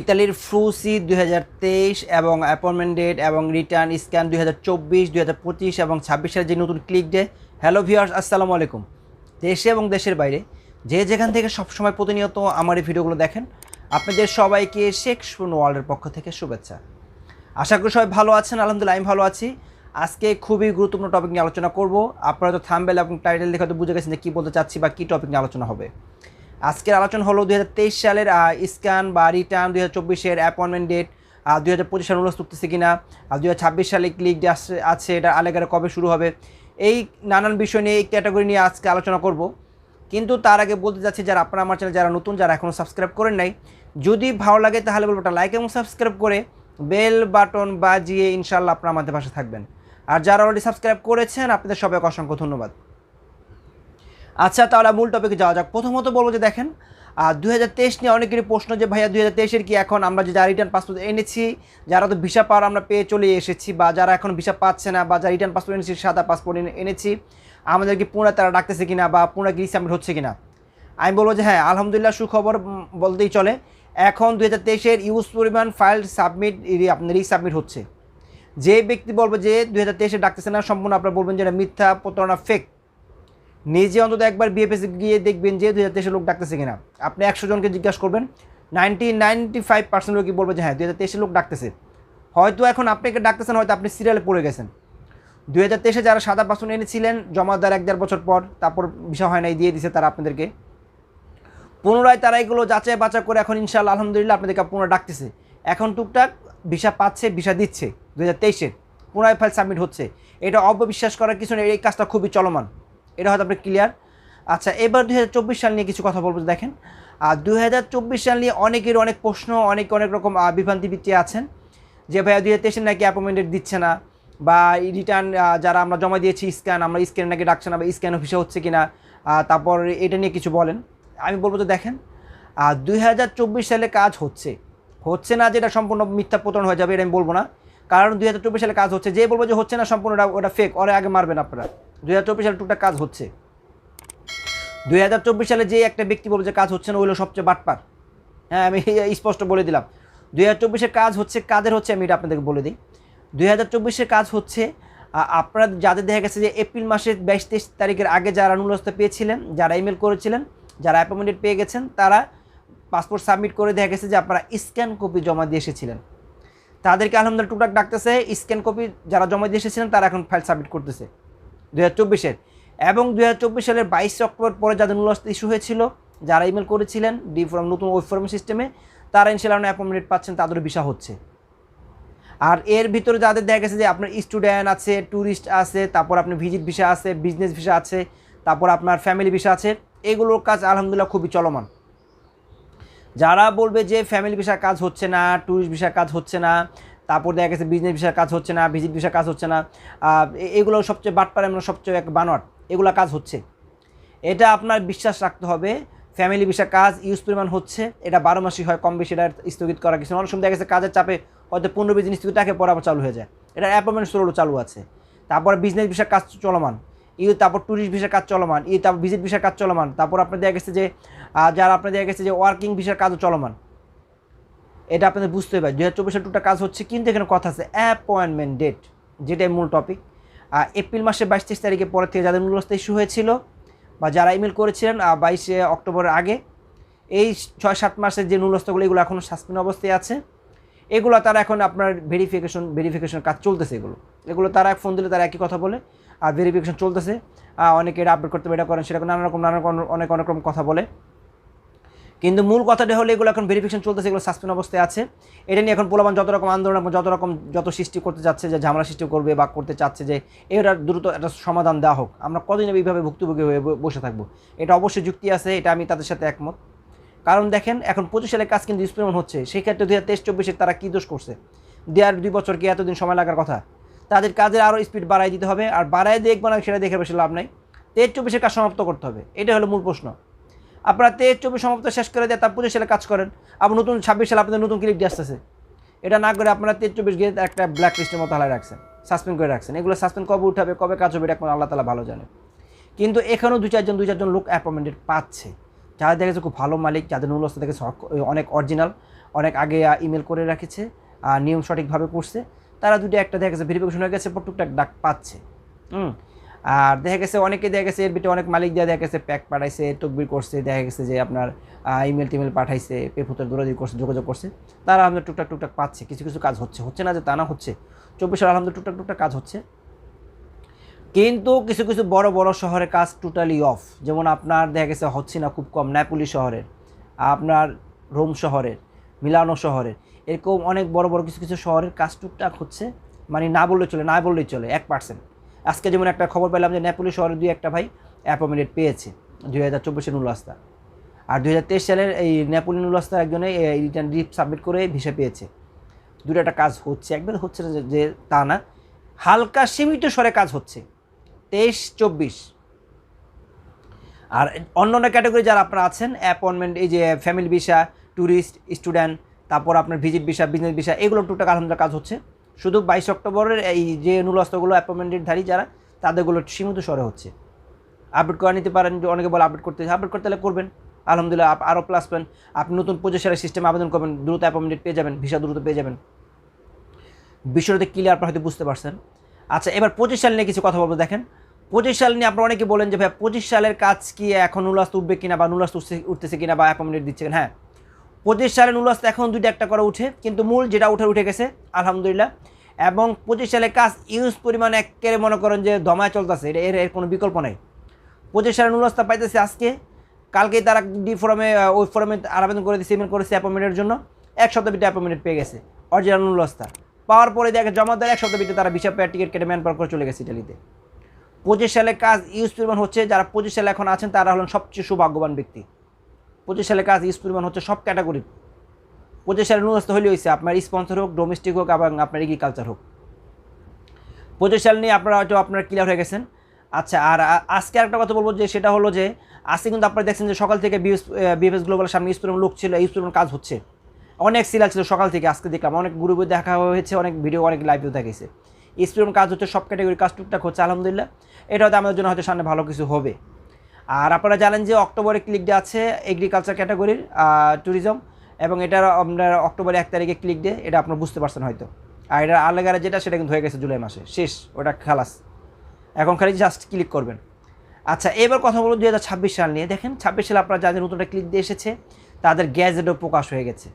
ইতালির ফ্রুসি দুই হাজার তেইশ এবং অ্যাপয়েন্টমেন্ট ডেট এবং রিটার্ন স্ক্যান দুই হাজার চব্বিশ পঁচিশ এবং ছাব্বিশের যে নতুন ক্লিক ডে, হ্যালো ভিউয়ার্স, আসসালামু আলাইকুম। দেশে এবং দেশের বাইরে যে যেখান থেকে সবসময় প্রতিনিয়ত আমার এই ভিডিওগুলো দেখেন, আপনাদের সবাইকে শেখ শুন ওয়ার্ল্ডের পক্ষ থেকে শুভেচ্ছা। আশা করি সবাই ভালো আছেন, আলহামদুলিল্লাহ আমি ভালো আছি। আজকে খুবই গুরুত্বপূর্ণ টপিক নিয়ে আলোচনা করব। আপনারা তো থামবেল এবং টাইটেল দেখে তো বুঝে গেছেন যে কী বলতে চাচ্ছি বা কী টপিক নিয়ে আলোচনা হবে। আজকের আলোচনা হলো দুই হাজার তেইশ সালের স্ক্যান বা রিটার্ন দুই হাজার অ্যাপয়েন্টমেন্ট ডেট দুই হাজার পঁচিশ সালে অনুরোধ চুক্তি কিনা, আর দুই হাজার ছাব্বিশ সালে ক্লিক ডে আছে, এটা আলেগারে কবে শুরু হবে, এই নানান বিষয় নিয়ে, এই ক্যাটাগরি নিয়ে আজকে আলোচনা করব। কিন্তু তার আগে বলতে যাচ্ছি যারা আপনারা আমার চ্যানেল যারা নতুন, যারা এখনও সাবস্ক্রাইব করেন নাই, যদি ভালো লাগে তাহলে বলব লাইক এবং সাবস্ক্রাইব করে বেল বাটন বাজিয়ে ইনশাল্লাহ আপনারা আমাদের পাশে থাকবেন। আর যারা অলরেডি সাবস্ক্রাইব করেছেন, আপনাদের সবাইকে অসংখ্য ধন্যবাদ। আচ্ছা তাহলে মূল টপিকে যাওয়া যাক। প্রথমত বলব যে দেখেন দু হাজার তেইশ নিয়ে অনেকেরই প্রশ্ন যে, ভাইয়া দু হাজার তেইশের কি এখন আমরা যে যারা রিটার্ন পাসপোর্ট এনেছি, যারা তো ভিসা পাওয়ার আমরা পেয়ে চলে এসেছি বা যারা এখন ভিসা পাচ্ছে না বা যারা রিটার্ন পাসপোর্ট এনেছি সাদা পাসপোর্ট এনেছি আমাদেরকে পুনরায় তারা ডাকতেছে কিনা বা পুনরায় রিসাবমিট হচ্ছে কিনা? আমি বলব যে হ্যাঁ আলহামদুলিল্লাহ সুখবর বলতেই চলে, এখন দু হাজার তেইশের ইউজ পরিমাণ ফাইল সাবমিট আপনার রিসাবমিট হচ্ছে। যে ব্যক্তি বলবে যে দু হাজার তেইশে ডাকতেছে না, সম্পূর্ণ আপনারা বলবেন যে এটা মিথ্যা, প্রতারণা ফেক নিজে অন্তত একবার বিএফএসি গিয়ে দেখবেন যে দুই হাজার লোক ডাকতেছে কিনা। আপনি একশো জনকে জিজ্ঞাসা করবেন নাইনটি নাইনটি ফাইভ পার্সেন্ট লোকই বলবে যে হ্যাঁ দুই হাজার লোক ডাকতেছে। হয়তো এখন আপনাকে ডাকতেছেন, হয়তো আপনি সিরিয়ালে পড়ে গেছেন। দুই হাজার তেইশে যারা সাদা পার্সেন্ট এনেছিলেন জমা দেওয়ার এক দেড় বছর পর, তারপর বিষয় হয় নাই, দিয়ে দিছে তারা আপনাদেরকে। পুনরায় তারা এগুলো যাচাই বাচা করে এখন ইনশাল্লাহ আলহামদুলিল্লাহ আপনাদেরকে পুনরায় ডাকতেছে। এখন টুকটাক ভিসা পাচ্ছে, ভিসা দিচ্ছে দু হাজার তেইশের পুনরায় ফাইল সাবমিট হচ্ছে। এটা অববিশ্বাস করার কিছু নেই, এই কাজটা খুবই চলমান। এটা হয়তো আপনি ক্লিয়ার আচ্ছা এবার দুই হাজার চব্বিশ সাল নিয়ে কিছু কথা বলব, দেখেন। আর দুই হাজার চব্বিশ সাল নিয়ে অনেকের অনেক প্রশ্ন, অনেক অনেক রকম বিভ্রান্তি বিচ্ছি আছেন। যে ভাইয়া দুই হাজার নাকি অ্যাপয়েন্টমেন্ট দিচ্ছে না, বা রিটার্ন যারা আমরা জমা দিয়েছি স্ক্যান আমরা স্ক্যান নাকি ডাকছে না, বা স্ক্যান অফিসে হচ্ছে কি না তারপর এটা নিয়ে কিছু বলেন। আমি বলব যে দেখেন দুই হাজার চব্বিশ সালে কাজ হচ্ছে। হচ্ছে না যেটা সম্পূর্ণ মিথ্যা প্রতারণ হয়ে যাবে, এটা আমি বলব না। কারণ দুই হাজার চব্বিশ সালে কাজ হচ্ছে। যে বলব যে হচ্ছে না সম্পূর্ণ ওটা ফেক ওরা আগে মারবেন আপনারা। দুই হাজার চব্বিশ সালে টুকটাক কাজ হচ্ছে। দুই হাজার চব্বিশ সালে যে একটা ব্যক্তি বলবে যে কাজ হচ্ছে না ওইগুলো সবচেয়ে বাটপার। হ্যাঁ আমি স্পষ্ট বলে দিলাম। দুই হাজার চব্বিশের কাজ হচ্ছে, কাদের হচ্ছে আমি এটা আপনাদেরকে বলে দিই। দুই হাজার চব্বিশের কাজ হচ্ছে আপনারা যাদের দেখা গেছে যে এপ্রিল মাসের বাইশ তেইশ তারিখের আগে যারা নুলস্ত পেয়েছিলেন, যারা ইমেল করেছিলেন, যারা অ্যাপয়েন্টমেন্ট পেয়ে গেছেন, তারা পাসপোর্ট সাবমিট করে দেখা গেছে যে আপনারা স্ক্যান কপি জমা দিয়ে এসেছিলেন। তাদেরকে আলহামদুলিল্লাহ টুকটাক ডাকতেছে স্ক্যান কপি যারা জমা দিয়ে এসেছিলেন, তারা এখন ফাইল সাবমিট করতেছে। দু হাজার এবং দু হাজার চব্বিশ সালের বাইশে অক্টোবর পরে যাদের মূলস্ত ইস্যু হয়েছিল, যারা ইমেল করেছিলেন ডি ফর্ম নতুন ওয়েব ফর্ম সিস্টেমে তারা ইনশাল্লাহ অ্যাপয়েন্টমেন্ট পাচ্ছেন, তাদেরও ভিসা হচ্ছে। আর এর ভিতরে যাদের দেখা গেছে যে আপনার স্টুডেন্ট আছে ট্যুরিস্ট আছে, তারপর আপনার ভিজিট ভিসা আছে বিজনেস ভিসা আছে, তারপর আপনার ফ্যামিলি ভিসা আছে, এগুলোর কাজ আলহামদুলিল্লাহ খুবই চলমান। যারা বলবে যে ফ্যামিলি ভিসার কাজ হচ্ছে না ট্যুরিস্ট ভিসার কাজ হচ্ছে না তারপর দেখা গেছে বিজনেস ভিসার কাজ হচ্ছে না ভিজিট ভিসার কাজ হচ্ছে না। এগুলো সবচেয়ে বাটপার এমন সবচেয়ে এক বানোয়াট। এগুলো কাজ হচ্ছে। এটা আপনার বিশ্বাস রাখতে হবে। ফ্যামিলি ভিসা কাজ ইউজ পরিমাণ হচ্ছে। এটা বারো মাসই হয়, কম বেশি এটা স্থগিত করা কিছু। অনেক সময় দেখা গেছে কাজের চাপে হয়তো পনেরো বিশ দিন স্থগিত রাখে, পর আবার চালু হয়ে যায়। এটা অ্যাপয়েন্টমেন্ট স্লোরও চালু আছে। তারপর বিজনেস ভিসার কাজ চলমান। ই তারপর ট্যুরিস্ট ভিসার কাজ চলমান। ই তারপর ভিজিট ভিসার কাজ চলমান। তারপর আপনার দেখা গেছে যে যারা আপনার দেখা গেছে যে ওয়ার্কিং ভিসার কাজও চলমান। এটা আপনাদের বুঝতে হবে। দু হাজার চব্বিশের টুকটা কাজ হচ্ছে কিন্তু এখানে কথা আছে অ্যাপয়েন্টমেন্ট ডেট যেটাই মূল টপিক এপ্রিল মাসের বাইশ তেইশ তারিখে পরে থেকে যাদের মূলস্থ ইস্যু হয়েছিল বা যারা ইমেল করেছিলেন বাইশে অক্টোবরের আগে এই ছয় সাত মাসের যে নুলস্থগুলো এগুলো এখনও সাসপেন্ড অবস্থায় আছে। এগুলো তারা এখন আপনার ভেরিফিকেশন ভেরিফিকেশন কাজ চলতেছে এগুলো। এগুলো তারা ফোন দিলে তারা একই কথা বলে আর ভেরিফিকেশন চলতেছে। অনেকে এটা আপডেট করতে হবে, এটা করেন সেটা নানা রকম নানা রকম অনেক অনেক রকম কথা বলে। কিন্তু মূল কথাটা হলো এগুলো এখন ভেরিফিকেশন চলতেছে, এগুলো সাসপেন্ড অবস্থায় আছে। এটা নিয়ে এখন পোলাবান যত রকম আন্দোলন যত রকম যত সৃষ্টি করতে যাচ্ছে যে ঝামেলা সৃষ্টি করবে বা করতে চাচ্ছে, যে এটা দ্রুত একটা সমাধান দেওয়া হোক। আমরা কদিন এইভাবে ভুক্তভোগী হয়ে বসে থাকব? এটা অবশ্যই যুক্তি আছে, এটা আমি তাদের সাথে একমত। কারণ দেখেন, এখন পঁচিশ সালের কাজ কিন্তু এক্সপেরিমেন্ট হচ্ছে। সেই ক্ষেত্রে দু হাজার তেইশ চব্বিশে তারা কী দোষ করছে? দেওয়ার দুই বছর কি এতদিন সময় লাগার কথা? তাদের কাজের আরও স্পিড বাড়াই দিতে হবে, আর বাড়াই দেখব না সেটা দেখে বেশি লাভ নাই। তেইশ চব্বিশের কাজ সমাপ্ত করতে হবে। এটা হলো মূল প্রশ্ন। আপনারা তেইশ চব্বিশ সমাপ্ত শেষ করে দিয়ে তার পঁচিশ সালে কাজ করেন। আবার নতুন ছাব্বিশ সালে আপনাদের নতুন ক্লিক দিয়ে আসতেছে। এটা না করে আপনারা তেইশ চব্বিশ গিয়ে একটা ব্ল্যাক লিস্টের মতো হালাই রাখছেন সাসপেন্ড করে রাখছেন। এগুলো সাসপেন্ড কবে উঠাবে, কবে কাজ হবে, এটা এখন আল্লাহ তালা ভালো জানে। কিন্তু এখানেও দু চারজন দু চারজন লোক অ্যাপয়েন্টমেন্ট পাচ্ছে। যারা দেখেছে খুব ভালো মালিক, যাদের মূল্যস্থ দেখেছে অনেক অরিজিনাল অনেক আগে ইমেল করে রাখেছে আর নিয়ম সঠিকভাবে করছে। তারা দুটো একটা দেখা গেছে ভেরিফিকেশন হয়ে গেছে টুকটাক ডাক পাচ্ছে। হুম? আর দেখা গেছে অনেকে দেখা গেছে এর ভিতরে অনেক মালিক দিয়ে দেখা গেছে প্যাক পাঠাইছে, তকবির করছে, দেখা গেছে যে আপনার ইমেল টিমেল পাঠাইছে পেফুতের দৌড়াদি করছে, যোগাযোগ করছে। তারা আমাদের টুকটাক টুকটাক পাচ্ছে, কিছু কিছু কাজ হচ্ছে হচ্ছে না যে তা না হচ্ছে। চব্বিশ সাল আলহামদুলিল্লাহ টুকটাক টুকটাক কাজ হচ্ছে। কিন্তু কিছু কিছু বড় বড় শহরে কাজ টোটালি অফ যেমন আপনার দেখা গেছে হচ্ছে না খুব কম ন্যাপুলি শহরের, আপনার রোম শহরের মিলানো শহরের। এরকম অনেক বড় বড় কিছু কিছু শহরের কাজ টুকটাক হচ্ছে। মানে না বললেই চলে, না বললেই চলে, এক পার্সেন্ট আজকে যেমন একটা খবর পেলাম যে নেপুলি শহরে দুই একটা ভাই অ্যাপয়েন্টমেন্ট পেয়েছে, দুই হাজার চব্বিশে নুলাস্তা আর দুই হাজার তেইশ সালের এই নেপুলি নুলাস্তার একজনে রিটার্ন রিপ সাবমিট করে ভিসা পেয়েছে। দুটো একটা কাজ হচ্ছে, একবার হচ্ছে না যে- যে তা না। হালকা সীমিত স্বরে কাজ হচ্ছে, তেইশ চব্বিশ। আর অন্য অন্য ক্যাটাগরি যারা আপনারা আছেন অ্যাপয়েন্টমেন্ট এই যে ফ্যামিলি ভিসা ট্যুরিস্ট স্টুডেন্ট তারপর আপনার ভিজিট ভিসা বিজনেস ভিসা এগুলো টুকটাক আলহামদুলিল্লাহ কাজ হচ্ছে। শুধু বাইশ অক্টোবরের এই যে নুলস্তগুলো অ্যাপয়েন্টমেন্টের ধারী যারা, তাদেরগুলো সীমিত স্বরে হচ্ছে। আপডেট করে নিতে পারেন, অনেকে বলে আপডেট করতে আপডেট করতে হলে করবেন। আলহামদুলিল্লাহ আরও প্লাস পান। আপনি নতুন পজিশনের সিস্টেমে আবেদন করবেন, দ্রুত অ্যাপয়েন্টমেন্ট পেয়ে যাবেন ভিসা দ্রুত পেয়ে যাবেন। বিষয়টাতে ক্লিয়ার আপনারা হয়তো বুঝতে পারছেন। আচ্ছা এবার পঁচিশ সাল নিয়ে কিছু কথা বলব, দেখেন। পঁচিশ সাল নিয়ে আপনারা অনেকে বলেন যে ভাই পঁচিশ সালের কাজ কি এখন নুলাস্ত উঠবে কিনা বা নুলাস্ত উঠতেছে কিনা বা অ্যাপয়েন্টমেন্ট দিচ্ছে হ্যাঁ পঁচিশ সালে নুলাস্ত এখন দুইটা একটা করে উঠে, কিন্তু মূল যেটা উঠে উঠে গেছে, আলহামদুলিল্লাহ। এবং পঁচিশ সালে কাজ ইউজ পরিমাণ একেবারে মনে করেন যে দমায় চলতেছে, এটা এর এর কোনো বিকল্প নেই। পঁচিশ সালে নুলাস্তা পাইতেছে আজকে, কালকেই তারা ডি ফোরামে ওই ফোরামে আবেদন করে দিয়েছে ইমেল করেছে অ্যাপয়েন্টমেন্টের জন্য, এক ভিতরে অ্যাপয়েন্টমেন্ট পেয়ে গেছে অরিজিনাল নুলাস্তা পাওয়ার পরে দেখে জমা দেয় এক ভিতরে তারা বিশাপ টিকিট কেটে ম্যান করে চলে গেছে ইটালিতে পঁচিশ সালে কাজ ইউজ পরিমাণ হচ্ছে, যারা পঁচিশ সালে এখন আছেন, তারা হলেন সবচেয়ে সৌভাগ্যবান ব্যক্তি। পঁচিশ সালে কাজ ইউজ পরিমাণ হচ্ছে সব ক্যাটাগরি। পঁচিশ সালে নুরস্ত হলে হয়েছে, আপনার স্পন্সর হোক, ডোমেস্টিক হোক, এবং আপনার এগ্রিকালচার হোক। পঁচিশ সাল নিয়ে আপনারা হয়তো আপনারা ক্লিয়ার হয়ে গেছেন। আচ্ছা আর আজকে একটা কথা বলব যে সেটা হলো যে, আজকে কিন্তু আপনারা দেখছেন যে সকাল থেকে বিএস বিএফএস গ্লোবালের সামনে ইউজ পরিমাণ লোক ছিল, ইউজ পরিমাণ কাজ হচ্ছে। অনেক সিরিয়াল ছিল সকাল থেকে, আজকে দেখলাম। অনেক গ্রুপে দেখা হয়েছে, অনেক ভিডিও অনেক লাইভেও দেখেছে স্পিরম কাজ হচ্ছে সব ক্যাটাগরি কাজ টুকটাক হচ্ছে, আলহামদুলিল্লাহ। এটা হয়তো আমাদের জন্য হয়তো সামনে ভালো কিছু হবে। আর আপনারা জানেন যে অক্টোবরে ক্লিক ডে আছে এগ্রিকালচার ক্যাটাগরির ট্যুরিজম এবং এটার আপনার অক্টোবরে এক তারিখে ক্লিক ডে এটা আপনারা বুঝতে পারছেন হয়তো। আর এটা আলেগারে যেটা, সেটা কিন্তু হয়ে গেছে জুলাই মাসে, শেষ, ওটা খালাস। এখন খালি জাস্ট ক্লিক করবেন। আচ্ছা এবার কথা বলুন দু হাজার ছাব্বিশ সাল নিয়ে। দেখেন, ছাব্বিশ সালে আপনারা যাদের নতুন ক্লিক দিয়ে এসেছে, তাদের গ্যাজেটও প্রকাশ হয়ে গেছে।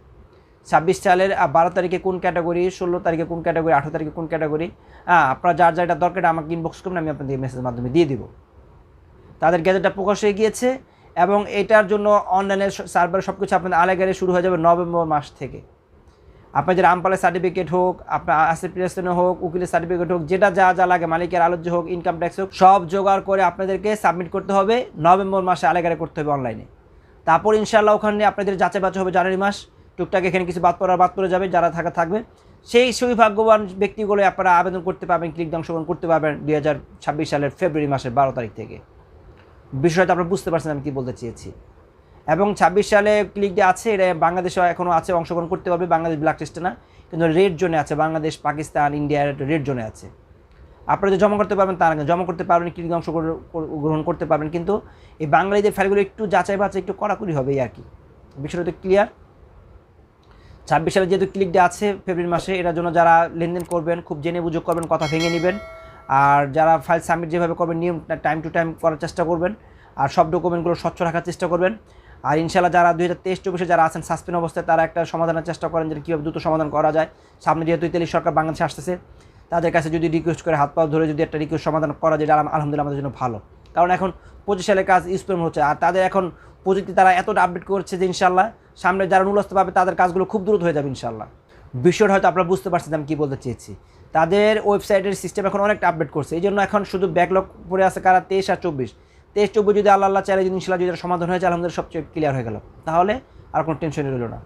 ছাব্বিশ সালের বারো তারিখে কোন ক্যাটাগরি ষোলো তারিখে কোন ক্যাটাগরি আঠারো তারিখে কোন ক্যাটাগরি হ্যাঁ আপনারা যার যার এটা দরকার আমাকে ইনবক্স করবেন, আমি আপনাদের মেসেজের মাধ্যমে দিয়ে দিব। তাদের গ্যাজেটটা প্রকাশ হয়ে গিয়েছে এবং এটার জন্য অনলাইনে সার্ভার সব কিছু আপনাদের আলেগারে শুরু হয়ে যাবে নভেম্বর মাস থেকে। আপনার আপনাদের আমপালের সার্টিফিকেট হোক, আপনার অ্যাসিপিরেশনে হোক, উকিলের সার্টিফিকেট হোক, যেটা যা যা লাগে, মালিকের আলোচ্য হোক ইনকাম ট্যাক্স হোক, সব জোগাড় করে আপনাদেরকে সাবমিট করতে হবে। নভেম্বর মাসে আলেগারে করতে হবে অনলাইনে তারপর ইনশাল্লাহ ওখানে আপনাদের যাচাই বাছাই হবে জানুয়ারি মাস। টুকটাক এখানে কিছু বাদ পড়ার, বাদ পড়ে যাবে, যারা থাকা থাকবে। সেই সৌভাগ্যবান ব্যক্তিগুলো আপনারা আবেদন করতে পারবেন ক্লিক অংশগ্রহণ করতে পারবেন দুই হাজার ছাব্বিশ সালের ফেব্রুয়ারি মাসের বারো তারিখ থেকে। বিষয়টা আপনারা বুঝতে পারছেন আমি কী বলতে চেয়েছি। এবং ছাব্বিশ সালে ক্লিক ডে আছে এটা বাংলাদেশে এখনও আছে, অংশগ্রহণ করতে পারবে, বাংলাদেশ ব্ল্যাক লিস্টে না, কিন্তু রেড জোনে আছে, বাংলাদেশ, পাকিস্তান ইন্ডিয়ার রেড জোনে আছে। আপনারা যে জমা করতে পারবেন, তার আগে জমা করতে পারবেন ক্লিক অংশগ্রহণ করতে পারবেন, কিন্তু এই বাঙালিদের ফাইলগুলো একটু যাচাই বাছাই, একটু কড়াকড়ি হবে আর কি। বিষয়টা তো ক্লিয়ার ছাব্বিশ সালে যেহেতু ক্লিক ডে আছে, ফেব্রুয়ারি মাসে, এটার জন্য যারা লেনদেন করবেন, খুব জেনে বুঝে করবেন, কথা ভেঙে নেবেন। আর যারা ফাইল সাবমিট যেভাবে করবেন, নিয়ম টাইম টু টাইম করার চেষ্টা করবেন। আর সব ডকুমেন্টগুলো স্বচ্ছ রাখার চেষ্টা করবেন। আর ইনশাল্লাহ যারা দুই হাজার তেইশ চব্বিশে যারা আছেন সাসপেন্ড অবস্থায়, তারা একটা সমাধানের চেষ্টা করেন যে কীভাবে দ্রুত সমাধান করা যায়। সামনে যেহেতু ইতালি সরকার বাংলাদেশে আসতেছে, তাদের কাছে যদি রিকোয়েস্ট করে হাত পা ধরে যদি একটা রিকোয়েস্ট সমাধান করা যায় আলহাম- আলহামদুলিল্লাহ আমাদের জন্য ভালো। কারণ এখন পঁচিশ সালের কাজ ইউজপেম হচ্ছে। আর তাদের এখন প্রযুক্তি তারা এতটা আপডেট করছে যে ইনশাল্লাহ সামনে যারা নুলস্ত পাবে, তাদের কাজগুলো খুব দ্রুত হয়ে যাবে ইনশাল্লাহ বিষয়টা হয়তো আপনারা বুঝতে পারছেন আমি কী বলতে চেয়েছি। তাদের ওয়েবসাইটের সিস্টেম এখন অনেকটা আপডেট করছে। এই জন্য এখন শুধু ব্যাকলগ পড়ে আছে কারা? তেইশ আর চব্বিশ। তেইশ চব্বিশ যদি আল্লাহ আল্লাহ চাইলে যদি ইনশাল্লাহ যদি সমাধান হয়ে যায় আলহামদুলিল্লাহ সবচেয়ে ক্লিয়ার হয়ে গেল। তাহলে আর কোনো টেনশনই রইল না।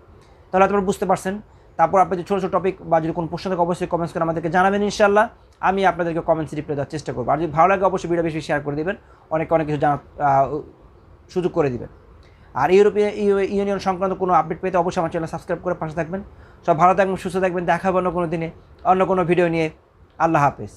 তাহলে আপনারা বুঝতে পারছেন। তারপর আপনি যদি ছোটো ছোটো টপিক বা যদি কোনো প্রশ্ন থাকে অবশ্যই কমেন্টস করে আমাদেরকে জানাবেন ইনশাল্লাহ। আমি আপনাদেরকে কমেন্টস রিপ্লাই দেওয়ার চেষ্টা করব। আর যদি ভালো লাগে অবশ্যই ভিডিও বেশি শেয়ার করে দেবেন। অনেক অনেক কিছু আহ, সুযোগ করে দেবেন। আর ইউরোপীয় ইউ- ইউনিয়ন সংক্রান্ত কোনো আপডেট পেতে অবশ্যই আমার চ্যানেল সাবস্ক্রাইব করে পাশে থাকবেন। সব ভালো থাকবেন সুস্থ থাকবেন। দেখাবো অন্য কোনো দিনে। অন্য কোনো ভিডিও নিয়ে। আল্লাহ হাফেজ।